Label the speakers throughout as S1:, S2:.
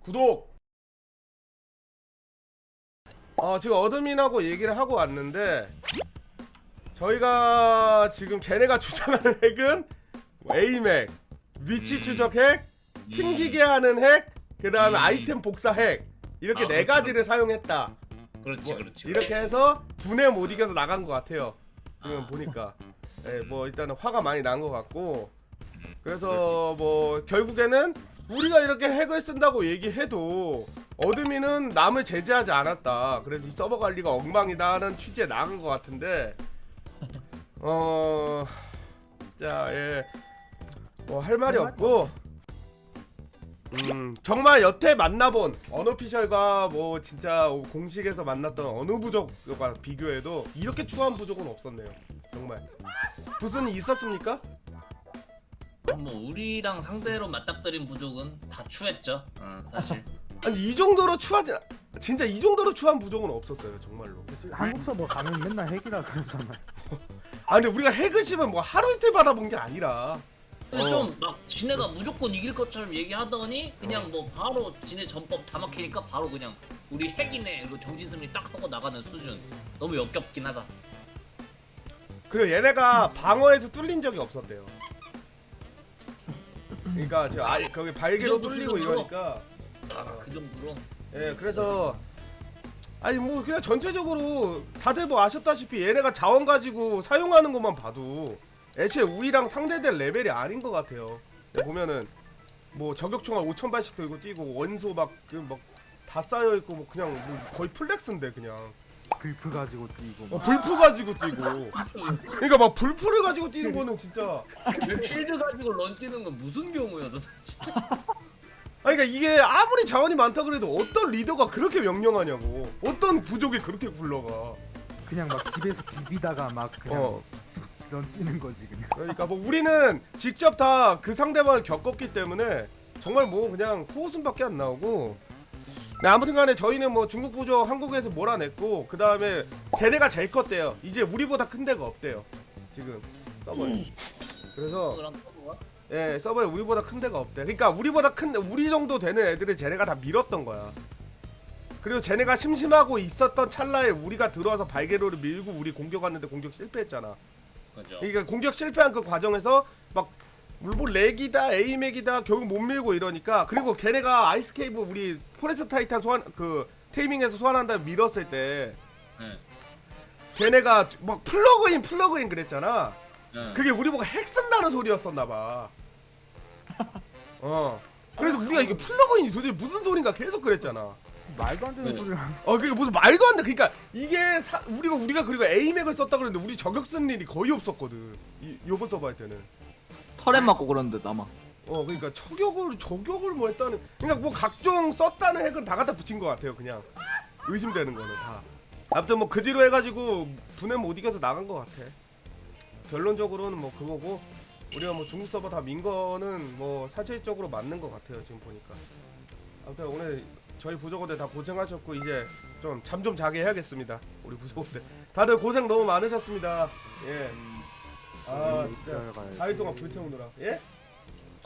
S1: 구독. 어 지금 어드민하고 얘기를 하고 왔는데 저희가 지금 걔네가 추천하는 핵은 에이맥, 위치
S2: 음.
S1: 추적 핵, 튕기게 하는 핵, 그 다음에
S2: 음.
S1: 아이템 복사 핵 이렇게
S2: 아,
S1: 네
S2: 그렇죠.
S1: 가지를 사용했다.
S2: 그렇지
S1: 뭐,
S2: 그렇지
S1: 이렇게 해서 분에 못 이겨서 나간 것 같아요. 지금
S2: 아.
S1: 보니까. 예, 뭐 일단은 화가 많이 난 것 같고.
S2: 음,
S1: 그래서 뭐 결국에는 우리가 이렇게 핵을 쓴다고 얘기해도 어드민은 남을 제재하지 않았다. 그래서 이 서버 관리가 엉망이다 하는 취지에 나간 것 같은데. 어. 자, 예. 뭐 할 말이 없고. 음, 정말 여태 만나본 언어피셜과 뭐 진짜 공식에서 만났던 어느 부족과 비교해도 이렇게 추한 부족은 없었네요. 정말. 무슨 일 있었습니까?
S2: 뭐 우리랑 상대로 맞닥뜨린 부족은 다 추했죠 어, 사실
S1: 아니 이 정도로 추하지 진짜 이 정도로 추한 부족은 없었어요 정말로.
S3: 한국 서버 가면 맨날 핵이라 그러잖아.
S1: 아 근데 우리가 핵의심은 뭐 하루 이틀 받아본 게 아니라.
S2: 근데
S1: 어.
S2: 좀 막 지네가 무조건 이길 것처럼 얘기하더니 그냥 뭐 바로 지네 전법 다 막히니까 바로 그냥 우리 핵이네 이거 정신승리 딱 하고 나가는 수준 너무 역겹긴 하다
S1: 그리고 얘네가 방어에서 뚫린 적이 없었대요. 그러니까 지금 아 거기 발개로
S2: 그 정도
S1: 뚫리고? 이러니까.
S2: 아 그 정도로
S1: 예 그래서 아니 뭐 그냥 전체적으로 다들 뭐 아셨다시피 얘네가 자원 가지고 사용하는 것만 봐도 애초에 우리랑 상대될 레벨이 아닌 것 같아요. 보면은 뭐 저격총알 5천 발씩 들고 뛰고 원소 막그막다 쌓여 있고 뭐 그냥 뭐 거의 플렉스인데 그냥
S3: 불프 가지고 뛰고.
S1: 어,
S3: 막.
S1: 불프 가지고 뛰고 그러니까 막 불프를 가지고 뛰는 거는 진짜
S2: 쉴드 가지고 런 뛰는 건 무슨 경우야 도대체
S1: 아니 그러니까 이게 아무리 자원이 많다 그래도 어떤 리더가 그렇게 명령하냐고 어떤 부족이 그렇게 굴러가
S3: 그냥 막 집에서 비비다가 막 그냥 어런 뛰는 거지 그냥.
S1: 그러니까 뭐 우리는 직접 다 그 상대방을 겪었기 때문에 정말 뭐 그냥 코웃음밖에 안 나오고 네, 아무튼간에 저희는 뭐 중국 부족 한국에서 몰아냈고 그 다음에 걔네가 제일 컸대요. 이제 우리보다 큰 데가 없대요. 지금 서버에. 그래서
S2: 그럼 서버가?
S1: 예 서버에 우리보다 큰 데가 없대. 그러니까 우리보다 큰 우리 정도 되는 애들을 쟤네가 다 밀었던 거야. 그리고 쟤네가 심심하고 있었던 찰나에 우리가 들어와서 발개로를 밀고 우리 공격하는데 공격 실패했잖아.
S2: 그죠.
S1: 그러니까 공격 실패한 그 과정에서 막 뭐 렉이다 에이맥이다 결국 못 밀고 이러니까 그리고 걔네가 아이스케이브 우리 포레스트 타이탄 소환 그 테이밍에서 소환한다 밀었을 때
S2: 네.
S1: 걔네가 막 플러그인 플러그인 그랬잖아
S2: 네.
S1: 그게 우리 보고 핵 쓴다는 소리였었나 봐. 어. 그래서 우리가 이게 플러그인이 도대체 무슨 소린가 계속 그랬잖아.
S3: 말도 안 되는
S2: 네.
S3: 소리를 하는.
S1: 어, 그게 무슨 말도 안 돼. 그러니까 이게 사, 우리가 우리가 그리고 에이맥을 썼다 그랬는데 우리 저격 쓴 일이 거의 없었거든. 이 요번 서버 할 때는.
S4: 터렛 맞고 그러는데 남아.
S1: 어, 그러니까 저격을 저격을 뭐 했다는. 그러니까 뭐 각종 썼다는 핵은 다 갖다 붙인 것 같아요. 그냥 의심되는 거는 다. 아무튼 뭐 그 뒤로 해가지고 분해 못 이겨서 나간 것 같아. 결론적으로는 뭐 그거고 우리가 뭐 중국 서버 다 민 거는 뭐 사실적으로 맞는 것 같아요. 지금 보니까. 아무튼 오늘 저희 부족원들 다 고생하셨고 이제 좀 잠 좀 자게 해야겠습니다. 우리 부족원들 다들 고생 너무 많으셨습니다. 예. 아 진짜.
S3: 가야지.
S1: 4일 동안 불태우느라 예?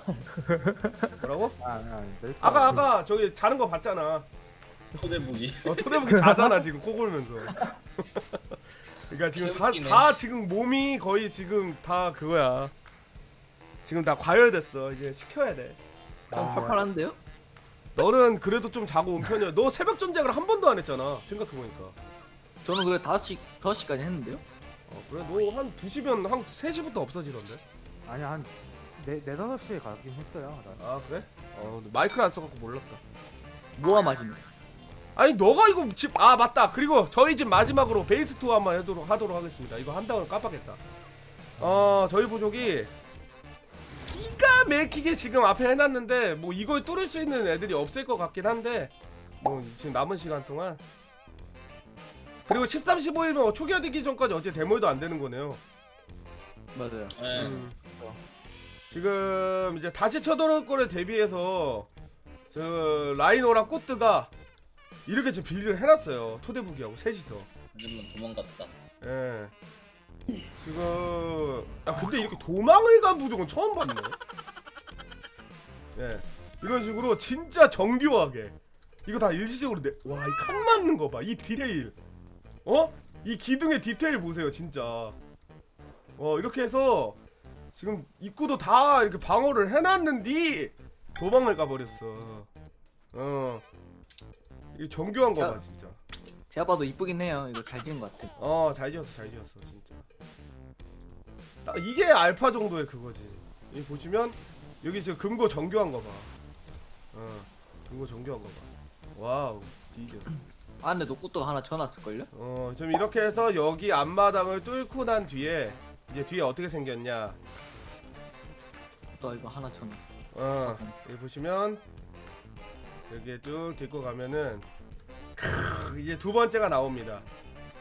S1: 뭐라고?
S3: 아, 아, 내
S1: 아까 아까 저기 자는 거 봤잖아
S2: 초대북이
S1: 어, 토대북이 자잖아 지금 코 골면서 그러니까 지금 다,
S2: 개웃기네.
S1: 다 지금 몸이 거의 지금 다 그거야 지금 다 과열됐어 이제 시켜야
S4: 돼좀
S3: 아,
S4: 팔팔한데요?
S1: 너는 그래도 좀 자고 온 편이야 너 새벽 전쟁을 한 번도 안 했잖아 생각해보니까
S4: 저는 그래 5시 5시까지 했는데요.
S1: 어, 그래 너한 2시면 한 3시부터 없어지던데
S3: 아니 한 네 네 다섯 시에 가긴 했어요. 나.
S1: 아 그래? 어 마이크를 안 써갖고 몰랐다
S4: 모아 마시네.
S1: 아니 너가 이거 집 아 맞다 그리고 저희 집 마지막으로 베이스 투어 한번 하도록 하도록 하겠습니다 이거 한다고 깜빡했다 어 저희 부족이 기가 막히게 지금 앞에 해놨는데 뭐 이걸 뚫을 수 있는 애들이 없을 것 같긴 한데 뭐 지금 남은 시간 동안 그리고 13, 15일은 초기화되기 전까지 어째 대mol도 안 되는 거네요.
S4: 맞아요.
S2: 네.
S1: 음. 지금 이제 다시 쳐들어올 거를 대비해서 저 라이노랑 꼬뜨가 이렇게 지금 빌드를 해놨어요. 토대부기하고 셋이서.
S2: 하지만 도망갔다.
S1: 예. 지금 아 근데 이렇게 도망을 간 부족은 처음 봤네. 예. 이런 식으로 진짜 정교하게. 이거 다 일시적으로 내 와이 칸 맞는 거 봐. 이 디테일 어? 이 기둥의 디테일 보세요 진짜 어 이렇게 해서 지금 입구도 다 이렇게 방어를 해놨는디 도망을 가버렸어 어 이게 정교한 거봐
S4: 자.
S1: 진짜
S4: 제가 봐도 이쁘긴 해요. 이거 잘 지은 것 같아.
S1: 어 잘 지었어 잘 지었어 진짜 딱 이게 알파 정도의 그거지 이 보시면 여기 지금 금고 정교한 거봐 어 금고 정교한 거봐 와우 디저스
S4: 안에 노꾸또 하나 쳐놨을걸요?
S1: 어 지금 이렇게 해서 여기 앞마당을 뚫고 난 뒤에 이제 뒤에 어떻게 생겼냐
S4: 또 이거 하나 쳐놨어.
S1: 어 여기 보시면 여기에 쭉 딛고 가면은 크, 이제 두 번째가 나옵니다.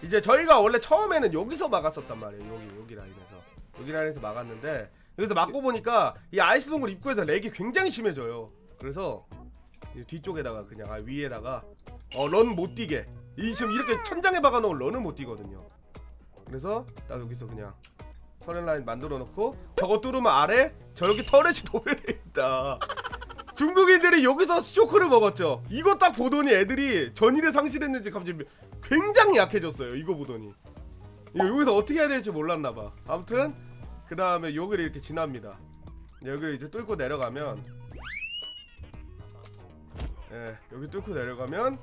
S1: 이제 저희가 원래 처음에는 여기서 막았었단 말이에요. 여기 여기 라인에서 여기 라인에서 막았는데 여기서 막고 보니까 이 아이스 동굴 입구에서 렉이 굉장히 심해져요. 그래서 이 뒤쪽에다가 그냥 아, 위에다가 어 런 못 뛰게 이 지금 이렇게 천장에 박아놓은 런을 못 뛰거든요. 그래서 딱 여기서 그냥 터널 라인 만들어 놓고 저거 뚫으면 아래 저렇게 터렛이 도배돼 있다. 중국인들이 여기서 쇼크를 먹었죠. 이거 딱 보더니 애들이 전일에 상실했는지 갑자기 굉장히 약해졌어요. 이거 보더니 이거 여기서 어떻게 해야 될지 몰랐나 봐. 아무튼 그 다음에 여기를 이렇게 지납니다. 여기를 이제 뚫고 내려가면 예 여기 뚫고 내려가면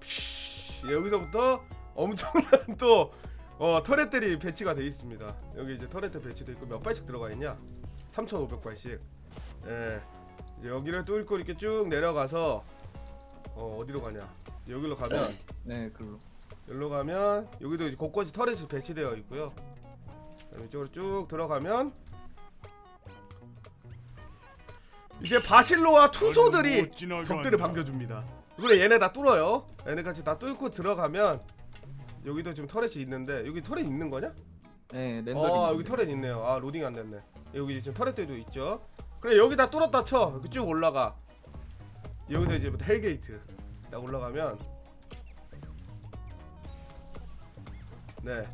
S1: 피- 여기서부터 엄청난 또 어, 터렛들이 배치가 돼 있습니다. 여기 이제 터렛 배치돼 있고 몇 발씩 들어가 있냐? 3,500발씩. 예. 이제 여기를 뚫고 이렇게 쭉 내려가서 어, 어디로 가냐? 여기로 가면
S4: 네, 그로.
S1: 여기로 가면 여기도 이제 곳곳이 터렛이 배치되어 있고요. 그다음에 이쪽으로 쭉 들어가면 이제 바실로와 투소들이 적들을 반겨줍니다. 그래 얘네 다 뚫어요. 얘네 같이 다 뚫고 들어가면 여기도 지금 터렛이 있는데 여기 터렛 있는 거냐?
S4: 네, 렌더링.
S1: 아 여기 터렛 있네요. 아 로딩 안 됐네. 여기 지금 터렛들도 있죠. 그래 여기다 뚫었다 쳐. 여기 쭉 올라가. 여기서 이제 부터 헬게이트 딱 올라가면 네.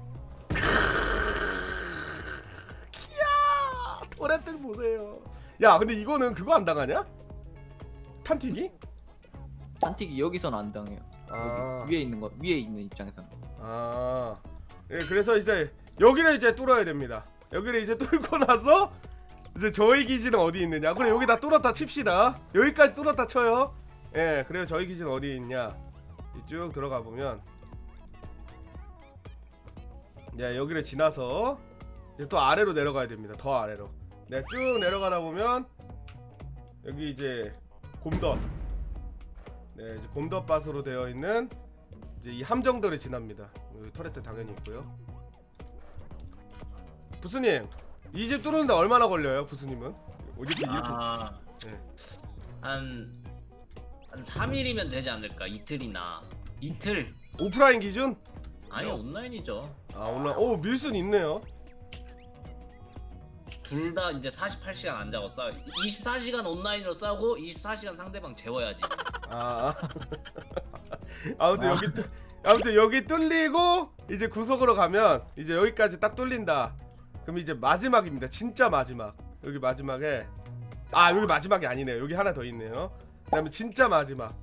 S1: 이야 터렛들 보세요. 야 근데 이거는 그거 안 당하냐? 탄튀기?
S4: 산틱이 여기서는 안 당해요.
S1: 아.
S4: 여기 위에 있는 거, 위에 있는 입장에서는.
S1: 아, 예, 그래서 이제 여기를 이제 뚫어야 됩니다. 여기를 이제 뚫고 나서 이제 저희 기지는 어디 있느냐? 그래 여기다 뚫었다 칩시다. 여기까지 뚫었다 쳐요. 예, 그래요 저희 기지는 어디 있냐? 쭉 들어가 보면, 네 여기를 지나서 이제 또 아래로 내려가야 됩니다. 더 아래로. 네, 쭉 내려가다 보면 여기 이제 곰덧. 네, 이제 곰덧밭으로 되어 있는 이제 이 함정들을 지납니다. 터렛도 당연히 있고요. 부스님, 이 집 뚫는데 얼마나 걸려요, 부스님은? 이렇게 이렇게.
S2: 아,
S1: 네.
S2: 한, 한 3일이면 되지 않을까? 이틀이나. 이틀?
S1: 오프라인 기준?
S2: 아니, 온라인이죠.
S1: 아 온라인. 오 밀순 있네요.
S2: 둘 다 이제 48시간 안 자고 싸워. 24시간 온라인으로 싸우고 24시간 상대방 재워야지.
S1: 아. 아무튼 여기 뚫- 아무튼 여기 뚫리고 이제 구석으로 가면 이제 여기까지 딱 뚫린다. 그럼 이제 마지막입니다. 진짜 마지막. 여기 마지막에 아 여기 마지막이 아니네요. 여기 하나 더 있네요. 그다음에 진짜 마지막.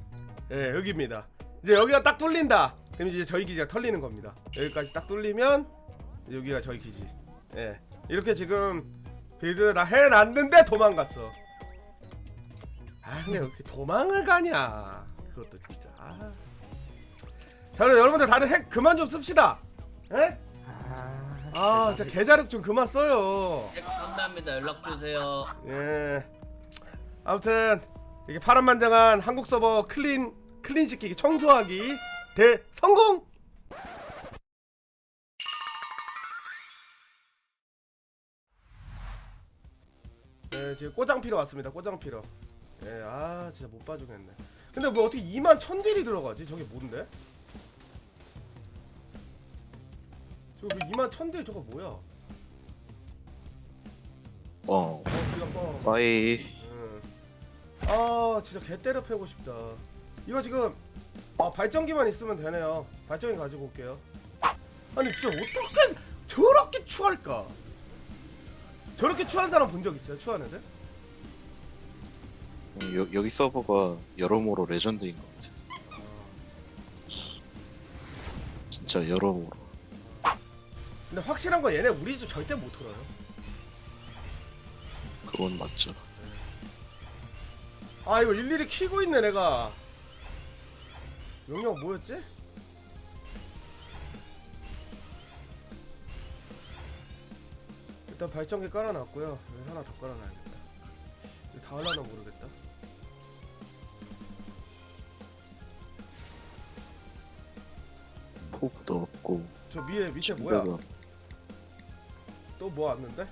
S1: 예 여기입니다. 이제 여기가 딱 뚫린다. 그럼 이제 저희 기지가 털리는 겁니다. 여기까지 딱 뚫리면 여기가 저희 기지. 예 이렇게 지금 빌드를 다 해놨는데 도망갔어. 아 근데 왜 이렇게 도망을 가냐 그것도 진짜 아. 자 그럼 여러분들 다들 핵 그만 좀 씁시다 에?
S3: 아,
S1: 아 진짜 계좌력 좀 그만 써요
S2: 핵 판매합니다. 연락 주세요.
S1: 예 아무튼 이게 파란만장한 한국 서버 클린 클린 시키기 청소하기 대 성공 지금 꼬장 피러 왔습니다 꼬장 피러 예 아 진짜 못 봐주겠네 근데 뭐 어떻게 2만 천 딜이 들어가지 저게 뭔데 저거 2만 천딜 저거 뭐야
S5: 어,
S1: 어 기가 뻥
S5: 빠이.
S1: 응. 아 진짜 개 때려 패고 싶다. 이거 지금 아 발전기만 있으면 되네요. 발전기 가지고 올게요. 아니 진짜 어떻게 저렇게 추할까? 저렇게 추한 사람 본 적 있어요? 추하는데?
S5: 여, 여기 서버가 여러모로 레전드인 것 같아. 진짜 여러모로.
S1: 근데 확실한 건 얘네 우리 집 절대 못 털어요.
S5: 그건 맞죠.
S1: 아 이거 일일이 키고 있네 내가. 명령 뭐였지? 일단 발전기 깔아놨고요. 여기 하나 더 깔아놔야겠다. 이거 다 하려나 모르겠다.
S5: 폭도 없고.
S1: 저 위에 밑에 뭐야? 또 뭐 왔는데?